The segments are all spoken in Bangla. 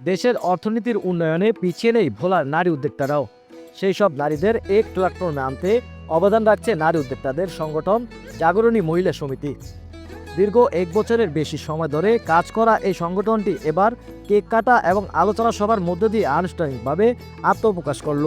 দেশের অর্থনীতির উন্নয়নে পিছিয়ে নেই ভোলার নারী উদ্যোক্তারাও। সেই সব নারীদের এক প্ল্যাটফর্মে নামতে অবদান রাখছে নারী উদ্যোক্তাদের সংগঠন জাগরণী মহিলা সমিতি। দীর্ঘ এক বছরের বেশি সময় ধরে কাজ করা এই সংগঠনটি এবার কেক কাটা এবং আলোচনা সভার মধ্য দিয়ে আনুষ্ঠানিকভাবে আত্মপ্রকাশ করল।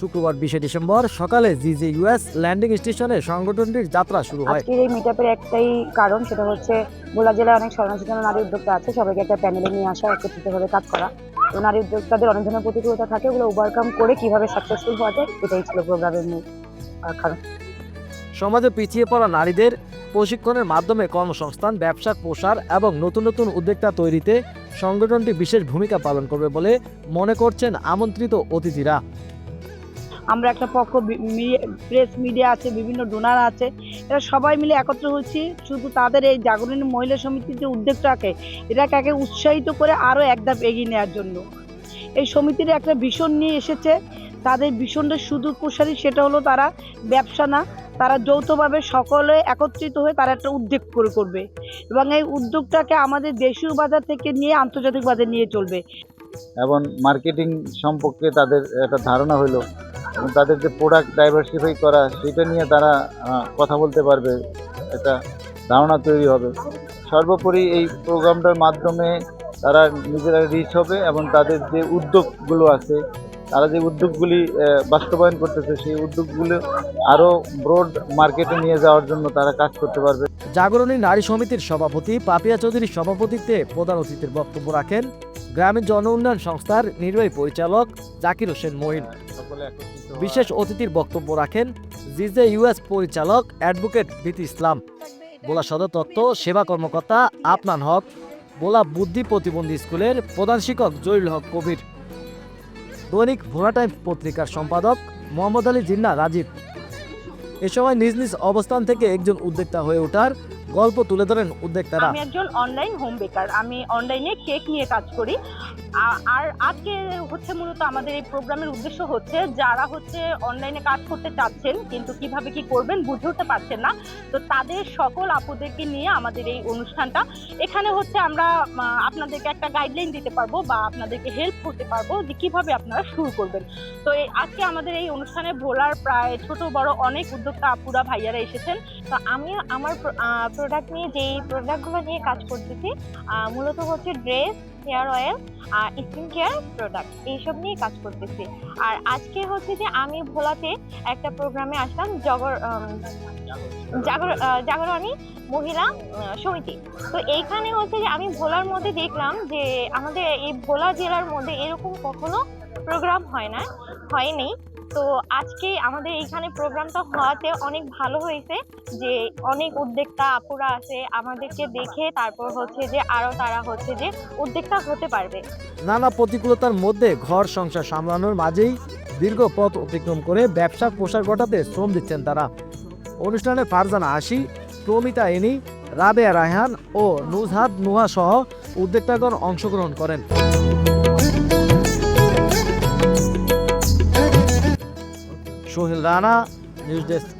শুক্রবার বিশে ডিসেম্বর সকালে জিজি ইউএস ল্যান্ডিং স্টেশনে সংগঠনটির যাত্রা শুরু হয়। আজকের এই মিটআপের একটাই কারণ সেটা হচ্ছে ভোলা জেলায় অনেক সচেতন নারী উদ্যোক্তা আছে সবাইকে একটা প্যানেলে নিয়ে আসা একত্রিতভাবে কাজ করা। তো নারী উদ্যোক্তাদের অনেক ধরনের প্রতিকূলতা থাকে ওগুলো ওভারকাম করে কীভাবে সাকসেসফুল হওয়া যায় এটাই ছিল প্রোগ্রামের মূল কারণ। সমাজে পিছিয়ে পড়া নারীদের প্রশিক্ষণের মাধ্যমে কর্মসংস্থান ব্যবসার প্রসার এবং নতুন নতুন উদ্যোক্তা তৈরিতে সংগঠনটি বিশেষ ভূমিকা পালন করবে বলে মনে করছেন আমন্ত্রিত অতিথিরা। আমরা একটা পক্ষ প্রেস মিডিয়া আছে, বিভিন্ন ডোনার আছে, এরা সবাই মিলে একত্র হচ্ছি শুধু তাদের এই জাগরণী মহিলা সমিতির যে উদ্যোগটাকে এটাকে উৎসাহিত করে আরও এক ধাপ এগিয়ে নেওয়ার জন্য। এই সমিতির একটা ভীষণ নিয়ে এসেছে, তাদের ভীষণটা সুদূর প্রসারী, সেটা হলো তারা ব্যবসা না, তারা যৌথভাবে সকলে একত্রিত হয়ে তারা একটা উদ্যোগ করে করবে। এবং এই উদ্যোগটাকে আমাদের দেশীয় বাজার থেকে নিয়ে আন্তর্জাতিক বাজার নিয়ে চলবে। এবং মার্কেটিং সম্পর্কে তাদের একটা ধারণা হলো এবং তাদের যে প্রোডাক্ট ডাইভার্সিফাই করা, সেটা নিয়ে তারা কথা বলতে পারবে, একটা ধারণা তৈরি হবে। সর্বোপরি এই প্রোগ্রামটার মাধ্যমে তারা নিজেরা রিচ হবে এবং তাদের যে উদ্যোগগুলো আছে, তারা যে উদ্যোগগুলি বাস্তবায়ন করতেছে, সেই উদ্যোগগুলো আরও ব্রড মার্কেটে নিয়ে যাওয়ার জন্য তারা কাজ করতে পারবে। জাগরণী নারী সমিতির সভাপতি পাপিয়া চৌধুরীর সভাপতিত্বে প্রধান অতিথির বক্তব্য রাখেন গ্রামীণ জন উন্নয়ন সংস্থার নির্বাহী পরিচালক জাকির হোসেন মঈন। একত্রিত হওয়া- বিশেষ অতিথির বক্তব্য রাখেন জিজে ইউএস পরিচালক অ্যাডভোকেট ভীতি ইসলাম। বোলা সদর তত্ত্ব সেবা কর্মকর্তা আপনান হক বোলা বুদ্ধি প্রতিবন্ধী স্কুলের প্রধান শিক্ষক জহিরুল হক কবির। দৈনিক ভোলা টাইমস পত্রিকার সম্পাদক মোহাম্মদ আলী জিন্না রাজীব। এ সময় নিজ নিজ অবস্থান থেকে একজন উদ্যোক্তা হয়ে ওঠার গল্প তুলে ধরেন উদ্যোক্তারা। আমি একজন অনলাইন হোম বেকার আমি অনলাইনে কেক নিয়ে কাজ করি। আর আজকে হচ্ছে মূলত আমাদের এই প্রোগ্রামের উদ্দেশ্য হচ্ছে যারা হচ্ছে অনলাইনে কাজ করতে চাচ্ছেন, কিন্তু কীভাবে কি করবেন বুঝে উঠতে পারছেন না, তো তাদের সকল আপুদেরকে নিয়ে আমাদের এই অনুষ্ঠানটা। এখানে হচ্ছে আমরা আপনাদেরকে একটা গাইডলাইন দিতে পারব বা আপনাদেরকে হেল্প করতে পারব যে কীভাবে আপনারা শুরু করবেন। তো আজকে আমাদের এই অনুষ্ঠানে ভোলার প্রায় ছোট বড় অনেক আপুরা, ভাইয়ারা এসেছেন। তো আমি আমার প্রোডাক্ট নিয়ে, যেই প্রোডাক্টগুলো নিয়ে কাজ করতেছি মূলত হচ্ছে ড্রেস হেয়ার অয়েল আর স্কিন কেয়ার প্রোডাক্ট এইসব নিয়ে কাজ করতেছি। আর আজকে হচ্ছে যে আমি ভোলাতে একটা প্রোগ্রামে আসলাম, জগর জাগর জাগরণী মহিলা সমিতি। তো এইখানে হচ্ছে যে আমি ভোলার মধ্যে দেখলাম যে আমাদের এই ভোলা জেলার মধ্যে এরকম কখনো প্রোগ্রাম হয় না হয়নি তো আজকে আমাদের এইখানে প্রোগ্রামটা হওয়াতে অনেক ভালো হয়েছে যে অনেক উদ্যোক্তা আপুরা আছে আমাদেরকে দেখে তারপর হচ্ছে যে আরও তারা হচ্ছে যে উদ্যোক্তা হতে পারবে। নানা প্রতিকূলতার মধ্যে ঘর সংসার সামলানোর মাঝেই দীর্ঘ পথ অতিক্রম করে ব্যবসা প্রসার ঘটাতে শ্রম দিচ্ছেন তারা। অনুষ্ঠানে ফারজানা আশি, প্রমিতা এনি, রাবেয়া রায়হান ও নুজহাত নুহা সহ উদ্যোক্তাগণ অংশগ্রহণ করেন। Rana news desk